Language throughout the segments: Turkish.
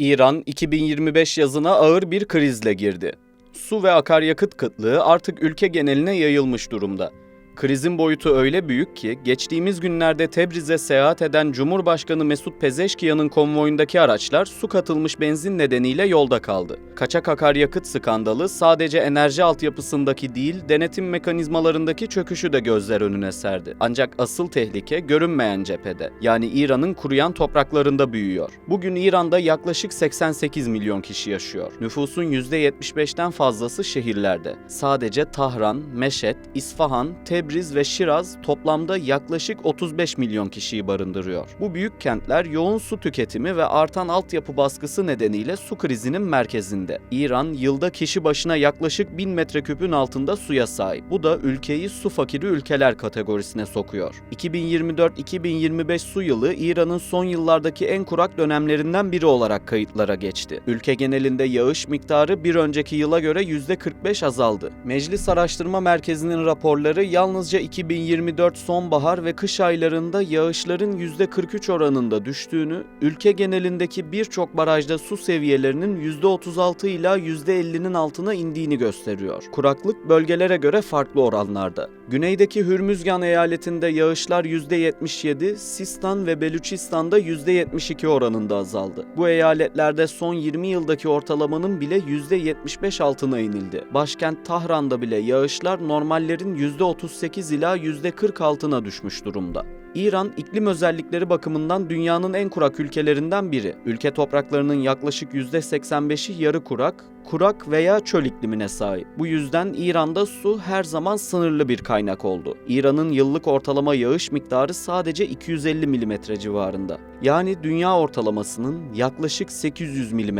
İran 2025 yazına ağır bir krizle girdi. Su ve akaryakıt kıtlığı artık ülke geneline yayılmış durumda. Krizin boyutu öyle büyük ki geçtiğimiz günlerde Tebriz'e seyahat eden Cumhurbaşkanı Mesut Pezeşkiyan'ın konvoyundaki araçlar su katılmış benzin nedeniyle yolda kaldı. Kaçak akaryakıt skandalı sadece enerji altyapısındaki değil, denetim mekanizmalarındaki çöküşü de gözler önüne serdi. Ancak asıl tehlike görünmeyen cephede. Yani İran'ın kuruyan topraklarında büyüyor. Bugün İran'da yaklaşık 88 milyon kişi yaşıyor. Nüfusun %75'ten fazlası şehirlerde. Sadece Tahran, Meşet, İsfahan, Tebriz ve Şiraz toplamda yaklaşık 35 milyon kişiyi barındırıyor. Bu büyük kentler yoğun su tüketimi ve artan altyapı baskısı nedeniyle su krizinin merkezinde. İran yılda kişi başına yaklaşık 1000 metreküpün altında suya sahip. Bu da ülkeyi su fakiri ülkeler kategorisine sokuyor. 2024-2025 su yılı İran'ın son yıllardaki en kurak dönemlerinden biri olarak kayıtlara geçti. Ülke genelinde yağış miktarı bir önceki yıla göre %45 azaldı. Meclis Araştırma Merkezi'nin raporları yalnızca 2024 sonbahar ve kış aylarında yağışların %43 oranında düştüğünü, ülke genelindeki birçok barajda su seviyelerinin %36 ila %50'nin altına indiğini gösteriyor. Kuraklık bölgelere göre farklı oranlarda. Güneydeki Hürmüzgan eyaletinde yağışlar %77, Sistan ve Belüçistan'da %72 oranında azaldı. Bu eyaletlerde son 20 yıldaki ortalamanın bile %75 altına inildi. Başkent Tahran'da bile yağışlar normallerin %38 ila %40 altına düşmüş durumda. İran iklim özellikleri bakımından dünyanın en kurak ülkelerinden biri. Ülke topraklarının yaklaşık %85'i yarı kurak, kurak veya çöl iklimine sahip. Bu yüzden İran'da su her zaman sınırlı bir kaynak oldu. İran'ın yıllık ortalama yağış miktarı sadece 250 mm civarında. Yani dünya ortalamasının yaklaşık 800 mm,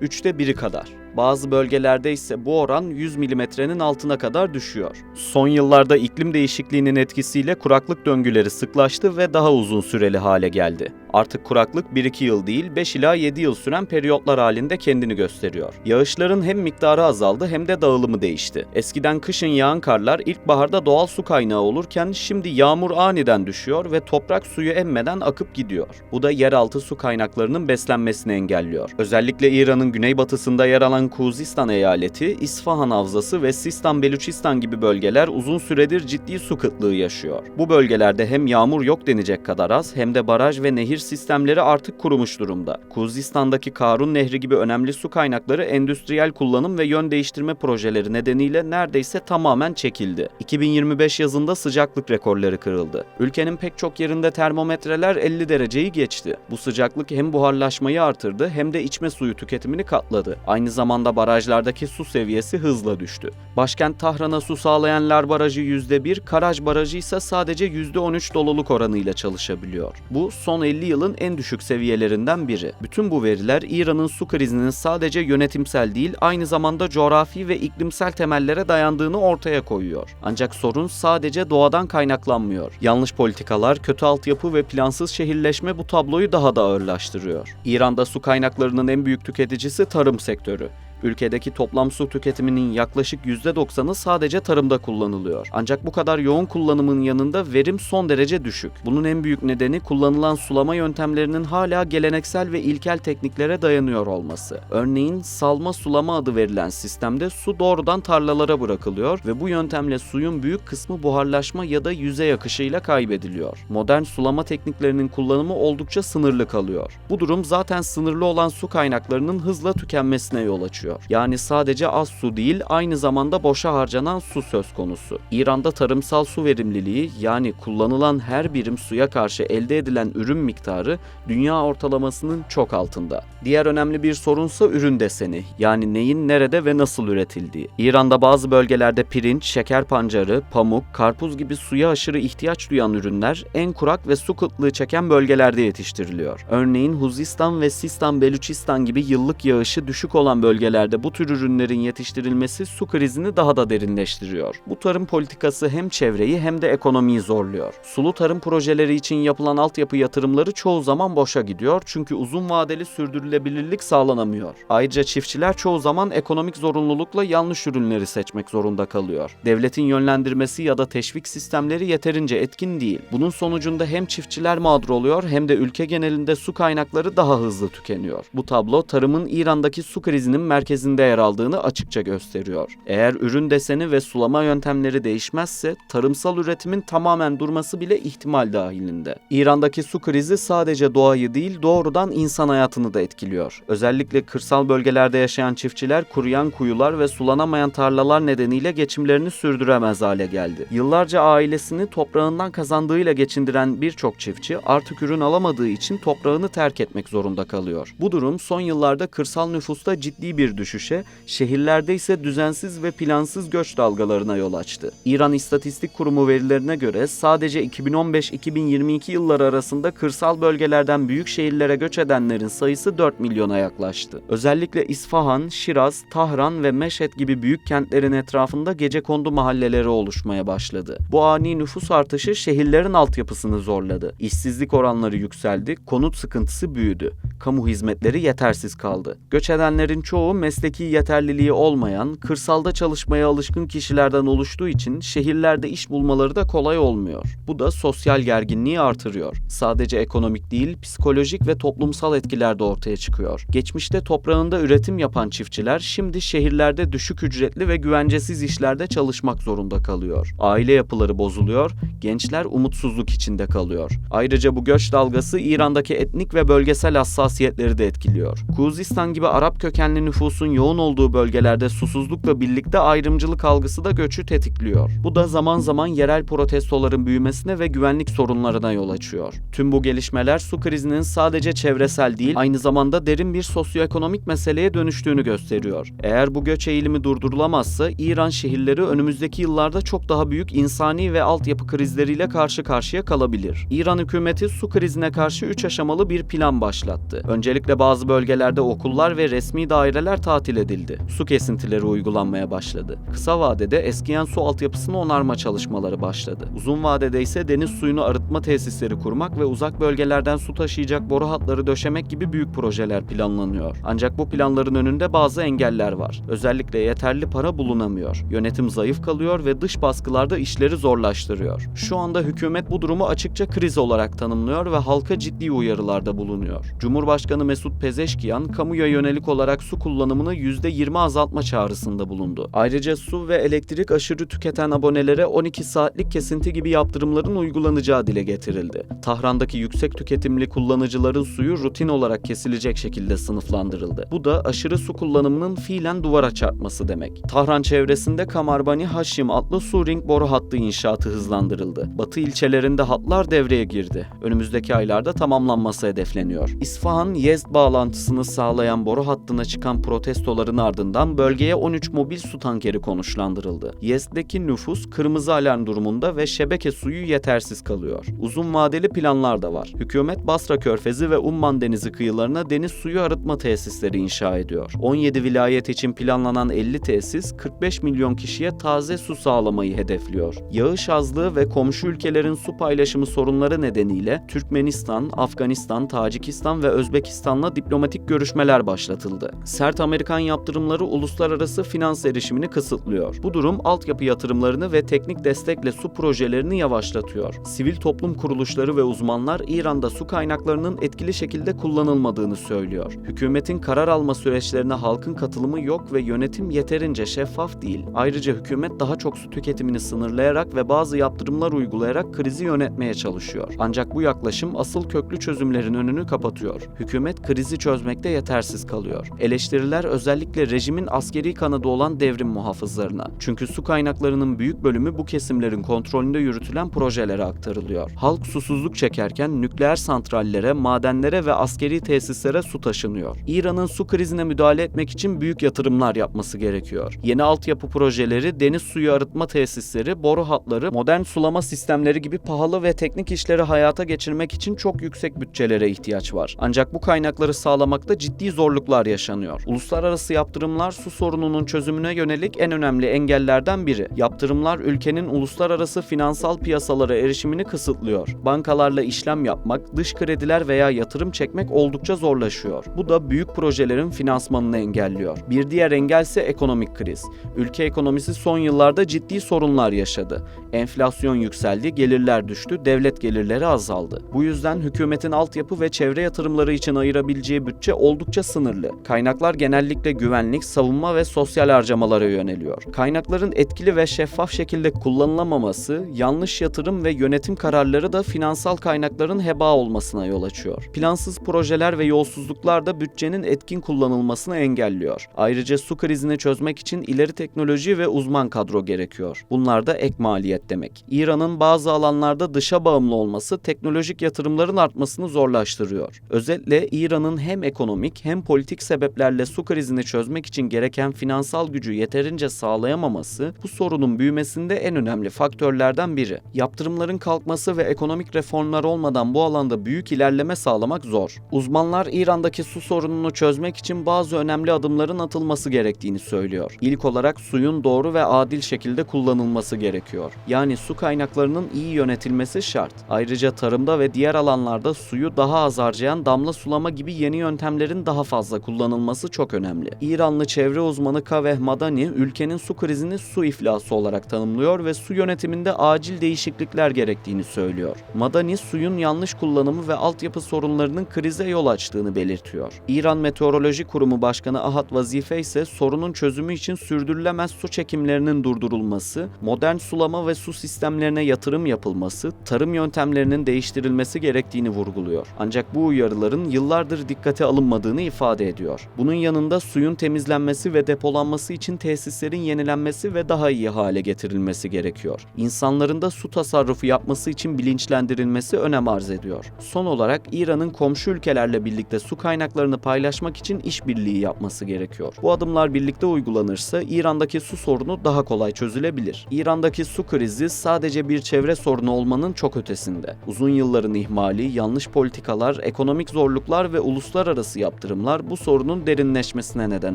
üçte biri kadar. Bazı bölgelerde ise bu oran 100 milimetrenin altına kadar düşüyor. Son yıllarda iklim değişikliğinin etkisiyle kuraklık döngüleri sıklaştı ve daha uzun süreli hale geldi. Artık kuraklık 1-2 yıl değil 5 ila 7 yıl süren periyotlar halinde kendini gösteriyor. Yağışların hem miktarı azaldı hem de dağılımı değişti. Eskiden kışın yağan karlar ilkbaharda doğal su kaynağı olurken şimdi yağmur aniden düşüyor ve toprak suyu emmeden akıp gidiyor. Bu da yeraltı su kaynaklarının beslenmesini engelliyor. Özellikle İran'ın güneybatısında yer alan Kuzistan eyaleti, İsfahan Havzası ve Sistan Belüçistan gibi bölgeler uzun süredir ciddi su kıtlığı yaşıyor. Bu bölgelerde hem yağmur yok denecek kadar az hem de baraj ve nehir sistemleri artık kurumuş durumda. Kuzistan'daki Karun Nehri gibi önemli su kaynakları endüstriyel kullanım ve yön değiştirme projeleri nedeniyle neredeyse tamamen çekildi. 2025 yazında sıcaklık rekorları kırıldı. Ülkenin pek çok yerinde termometreler 50 dereceyi geçti. Bu sıcaklık hem buharlaşmayı artırdı hem de içme suyu tüketimini katladı. Aynı zamanda barajlardaki su seviyesi hızla düştü. Başkent Tahran'a su sağlayan Lar Barajı %1, Karaj Barajı ise sadece %13 doluluk oranıyla çalışabiliyor. Bu son 50 yılın en düşük seviyelerinden biri. Bütün bu veriler İran'ın su krizinin sadece yönetimsel değil, aynı zamanda coğrafi ve iklimsel temellere dayandığını ortaya koyuyor. Ancak sorun sadece doğadan kaynaklanmıyor. Yanlış politikalar, kötü altyapı ve plansız şehirleşme bu tabloyu daha da ağırlaştırıyor. İran'da su kaynaklarının en büyük tüketicisi tarım sektörü. Ülkedeki toplam su tüketiminin yaklaşık %90'ı sadece tarımda kullanılıyor. Ancak bu kadar yoğun kullanımın yanında verim son derece düşük. Bunun en büyük nedeni kullanılan sulama yöntemlerinin hala geleneksel ve ilkel tekniklere dayanıyor olması. Örneğin salma sulama adı verilen sistemde su doğrudan tarlalara bırakılıyor ve bu yöntemle suyun büyük kısmı buharlaşma ya da yüzey akışıyla kaybediliyor. Modern sulama tekniklerinin kullanımı oldukça sınırlı kalıyor. Bu durum zaten sınırlı olan su kaynaklarının hızla tükenmesine yol açıyor. Yani sadece az su değil, aynı zamanda boşa harcanan su söz konusu. İran'da tarımsal su verimliliği yani kullanılan her birim suya karşı elde edilen ürün miktarı dünya ortalamasının çok altında. Diğer önemli bir sorunsa ürün deseni yani neyin nerede ve nasıl üretildiği. İran'da bazı bölgelerde pirinç, şeker pancarı, pamuk, karpuz gibi suya aşırı ihtiyaç duyan ürünler en kurak ve su kıtlığı çeken bölgelerde yetiştiriliyor. Örneğin Huzistan ve Sistan Belüçistan gibi yıllık yağışı düşük olan bölgeler bölgelerde bu tür ürünlerin yetiştirilmesi su krizini daha da derinleştiriyor. Bu tarım politikası hem çevreyi hem de ekonomiyi zorluyor. Sulu tarım projeleri için yapılan altyapı yatırımları çoğu zaman boşa gidiyor çünkü uzun vadeli sürdürülebilirlik sağlanamıyor. Ayrıca çiftçiler çoğu zaman ekonomik zorunlulukla yanlış ürünleri seçmek zorunda kalıyor. Devletin yönlendirmesi ya da teşvik sistemleri yeterince etkin değil. Bunun sonucunda hem çiftçiler mağdur oluyor hem de ülke genelinde su kaynakları daha hızlı tükeniyor. Bu tablo tarımın İran'daki su krizinin merkezinde yer aldığını açıkça gösteriyor. Eğer ürün deseni ve sulama yöntemleri değişmezse tarımsal üretimin tamamen durması bile ihtimal dahilinde. İran'daki su krizi sadece doğayı değil doğrudan insan hayatını da etkiliyor. Özellikle kırsal bölgelerde yaşayan çiftçiler kuruyan kuyular ve sulanamayan tarlalar nedeniyle geçimlerini sürdüremez hale geldi. Yıllarca ailesini toprağından kazandığıyla geçindiren birçok çiftçi artık ürün alamadığı için toprağını terk etmek zorunda kalıyor. Bu durum son yıllarda kırsal nüfusta ciddi bir düşüşe, şehirlerde ise düzensiz ve plansız göç dalgalarına yol açtı. İran İstatistik Kurumu verilerine göre sadece 2015-2022 yılları arasında kırsal bölgelerden büyük şehirlere göç edenlerin sayısı 4 milyona yaklaştı. Özellikle İsfahan, Şiraz, Tahran ve Meşhed gibi büyük kentlerin etrafında gecekondu mahalleleri oluşmaya başladı. Bu ani nüfus artışı şehirlerin altyapısını zorladı. İşsizlik oranları yükseldi, konut sıkıntısı büyüdü. Kamu hizmetleri yetersiz kaldı. Göç edenlerin çoğu mesleki yeterliliği olmayan, kırsalda çalışmaya alışkın kişilerden oluştuğu için şehirlerde iş bulmaları da kolay olmuyor. Bu da sosyal gerginliği artırıyor. Sadece ekonomik değil, psikolojik ve toplumsal etkiler de ortaya çıkıyor. Geçmişte toprağında üretim yapan çiftçiler şimdi şehirlerde düşük ücretli ve güvencesiz işlerde çalışmak zorunda kalıyor. Aile yapıları bozuluyor, gençler umutsuzluk içinde kalıyor. Ayrıca bu göç dalgası İran'daki etnik ve bölgesel hassasiyetleri de etkiliyor. Kuzistan gibi Arap kökenli nüfusun yoğun olduğu bölgelerde susuzlukla birlikte ayrımcılık algısı da göçü tetikliyor. Bu da zaman zaman yerel protestoların büyümesine ve güvenlik sorunlarına yol açıyor. Tüm bu gelişmeler su krizinin sadece çevresel değil, aynı zamanda derin bir sosyoekonomik meseleye dönüştüğünü gösteriyor. Eğer bu göç eğilimi durdurulamazsa İran şehirleri önümüzdeki yıllarda çok daha büyük insani ve altyapı krizleriyle karşı karşıya kalabilir. İran hükümeti su krizine karşı 3 aşamalı bir plan başlattı. Öncelikle bazı bölgelerde okullar ve resmi daireler tatil edildi. Su kesintileri uygulanmaya başladı. Kısa vadede eskiyen su altyapısını onarma çalışmaları başladı. Uzun vadede ise deniz suyunu arıtma tesisleri kurmak ve uzak bölgelerden su taşıyacak boru hatları döşemek gibi büyük projeler planlanıyor. Ancak bu planların önünde bazı engeller var. Özellikle yeterli para bulunamıyor. Yönetim zayıf kalıyor ve dış baskılarda işleri zorlaştırıyor. Şu anda hükümet bu durumu açıkça kriz olarak tanımlıyor ve halka ciddi uyarılarda bulunuyor. Cumhurbaşkanı Mesut Pezeşkiyan, kamuya yönelik olarak su kullanımını %20 azaltma çağrısında bulundu. Ayrıca su ve elektrik aşırı tüketen abonelere 12 saatlik kesinti gibi yaptırımların uygulanacağı dile getirildi. Tahran'daki yüksek tüketimli kullanıcıların suyu rutin olarak kesilecek şekilde sınıflandırıldı. Bu da aşırı su kullanımının fiilen duvara çarpması demek. Tahran çevresinde Kamarbani Haşim adlı su ring boru hattı inşaatı hızlandırıldı. Batı ilçelerinde hatlar devreye girdi. Önümüzdeki aylarda tamamlanması hedefleniyor. İsfahan Yezd bağlantısını sağlayan boru hattına çıkan protestoların ardından bölgeye 13 mobil su tankeri konuşlandırıldı. Yezd'deki nüfus kırmızı alarm durumunda ve şebeke suyu yetersiz kalıyor. Uzun vadeli planlar da var. Hükümet Basra Körfezi ve Umman Denizi kıyılarına deniz suyu arıtma tesisleri inşa ediyor. 17 vilayet için planlanan 50 tesis 45 milyon kişiye taze su sağlamayı hedefliyor. Yağış azlığı ve komşu ülkelerin su paylaşımı sorunları nedeniyle Türkmenistan, Afganistan, Tacikistan ve Özbekistan'la diplomatik görüşmeler başlatıldı. Sert Amerikan yaptırımları uluslararası finans erişimini kısıtlıyor. Bu durum altyapı yatırımlarını ve teknik destekle su projelerini yavaşlatıyor. Sivil toplum kuruluşları ve uzmanlar İran'da su kaynaklarının etkili şekilde kullanılmadığını söylüyor. Hükümetin karar alma süreçlerine halkın katılımı yok ve yönetim yeterince şeffaf değil. Ayrıca hükümet daha çok su tüketimini sınırlayarak ve bazı yaptırımlar uygulayarak krizi yönetmeye çalışıyor. Ancak bu yaklaşım asıl köklü çözümlerin önünü kapatıyor. Hükümet krizi çözmekte yetersiz kalıyor. Eleştiriler özellikle rejimin askeri kanadı olan devrim muhafızlarına. Çünkü su kaynaklarının büyük bölümü bu kesimlerin kontrolünde yürütülen projelere aktarılıyor. Halk susuzluk çekerken nükleer santrallere, madenlere ve askeri tesislere su taşınıyor. İran'ın su krizine müdahale etmek için büyük yatırımlar yapması gerekiyor. Yeni altyapı projeleri, deniz suyu arıtma tesisleri, boru hatları, modern sulama sistemleri gibi pahalı ve teknik işleri hayata geçirmek için çok yüksek bütçelere ihtiyaç var. Ancak bu kaynakları sağlamakta ciddi zorluklar yaşanıyor. Uluslararası yaptırımlar su sorununun çözümüne yönelik en önemli engellerden biri. Yaptırımlar ülkenin uluslararası finansal piyasalara erişimini kısıtlıyor. Bankalarla işlem yapmak, dış krediler veya yatırım çekmek oldukça zorlaşıyor. Bu da büyük projelerin finansmanını engelliyor. Bir diğer engel ise ekonomik kriz. Ülke ekonomisi son yıllarda ciddi sorunlar yaşadı. Enflasyon yükseldi, gelirler düştü, devlet gelirleri azaldı. Bu yüzden hükümetin altyapı ve çevre yatırımları için ayırabileceği bütçe oldukça sınırlı. Kaynaklar genellikle güvenlik, savunma ve sosyal harcamalara yöneliyor. Kaynakların etkili ve şeffaf şekilde kullanılamaması, yanlış yatırım ve yönetim kararları da finansal kaynakların heba olmasına yol açıyor. Plansız projeler ve yolsuzluklar da bütçenin etkin kullanılmasını engelliyor. Ayrıca su krizini çözmek için ileri teknoloji ve uzman kadro gerekiyor. Bunlar da ek maliyet demek. İran'ın bazı alanlarda dışa bağımlı olması teknolojik yatırımların artmasını zorlaştırıyor. Özetle İran'ın hem ekonomik hem politik sebeplerle su krizini çözmek için gereken finansal gücü yeterince sağlayamaması bu sorunun büyümesinde en önemli faktörlerden biri. Yaptırımların kalkması ve ekonomik reformlar olmadan bu alanda büyük ilerleme sağlamak zor. Uzmanlar İran'daki su sorununu çözmek için bazı önemli adımların atılması gerektiğini söylüyor. İlk olarak suyun doğru ve adil şekilde kullanılması gerekiyor. Yani su kaynaklarının iyi yönetilmesi şart. Ayrıca tarımda ve diğer alanlarda suyu daha az harcayan damla sulama gibi yeni yöntemlerin daha fazla kullanılması çok önemli. İranlı çevre uzmanı Kaveh Madani ülkenin su krizini su iflası olarak tanımlıyor ve su yönetiminde acil değişiklikler gerektiğini söylüyor. Madani suyun yanlış kullanımı ve altyapı sorunlarının krize yol açtığını belirtiyor. İran Meteoroloji Kurumu Başkanı Ahad Vazife ise sorunun çözümü için sürdürülemez su çekimlerinin durdurulması, modern sulama ve su sistemlerine yatırım yapılması, tarım yöntemlerinin değiştirilmesi gerektiğini vurguluyor. Ancak bu uyarıların yıllardır dikkate alınmadığını ifade ediyor. Bunun yanında suyun temizlenmesi ve depolanması için tesislerin yenilenmesi ve daha iyi hale getirilmesi gerekiyor. İnsanların da su tasarrufu yapması için bilinçlendirilmesi önem arz ediyor. Son olarak İran'ın komşu ülkelerle birlikte su kaynaklarını paylaşmak için işbirliği yapması gerekiyor. Bu adımlar birlikte uygulanırsa İran'daki su sorunu daha kolay çözülebilir. İran'daki su krizi sadece bir çevre sorunu olmanın çok ötesinde. Uzun yılların ihmali, yanlış politikalar, ekonomik zorluklar ve uluslararası yaptırımlar bu sorunun derinleşmesine neden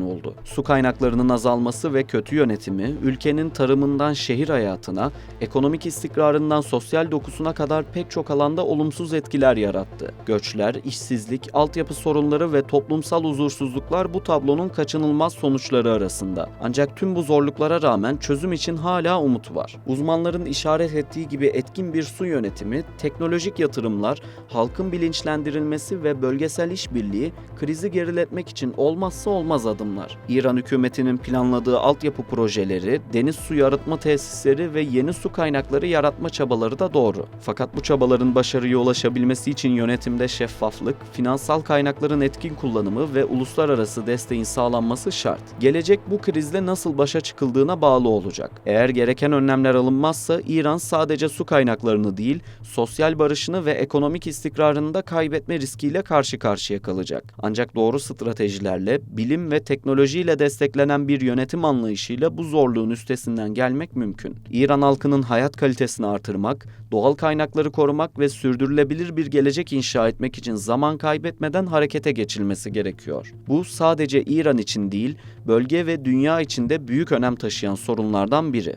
oldu. Su kaynaklarının azalması ve kötü yönetimi, ülkenin tarımından şehir hayatına, ekonomik istikrarından sosyal dokusuna kadar pek çok alanda olumsuz etkiler yarattı. Göçler, işsizlik, altyapı sorunları ve toplumsal huzursuzluklar bu tablonun kaçınılmaz sonuçları arasında. Ancak tüm bu zorluklara rağmen çözüm için hala umut var. Uzmanların işaret ettiği gibi etkin bir su yönetimi, teknolojik yatırımlar, halkın bilinçlendirilmesi ve bölgesel işbirliği krizi geriletmek için olmazsa olmaz adımlar. İran hükümetinin planladığı altyapı projeleri, deniz suyu arıtma tesisleri ve yeni su kaynakları yaratma çabaları da doğru. Fakat bu çabaların başarıya ulaşabilmesi için yönetimde şeffaflık, finansal kaynakların etkin kullanımı ve uluslararası desteğin sağlanması şart. Gelecek bu krizle nasıl başa çıkıldığına bağlı olacak. Eğer gereken önlemler alınmazsa İran sadece su kaynaklarını değil, sosyal barışını ve ekonomik istikrarını da kaybetme riskiyle karşı karşıya kalacak. Ancak doğru stratejilerle, bilim ve teknolojiyle desteklenen bir yönetim anlayışıyla bu zorluğun üstesinden gelmek mümkün. İran halkının hayat kalitesini artırmak, doğal kaynakları korumak ve sürdürülebilir bir gelecek inşa etmek için zaman kaybetmeden harekete geçilmesi gerekiyor. Bu sadece İran için değil, bölge ve dünya için de büyük önem taşıyan sorunlardan biri.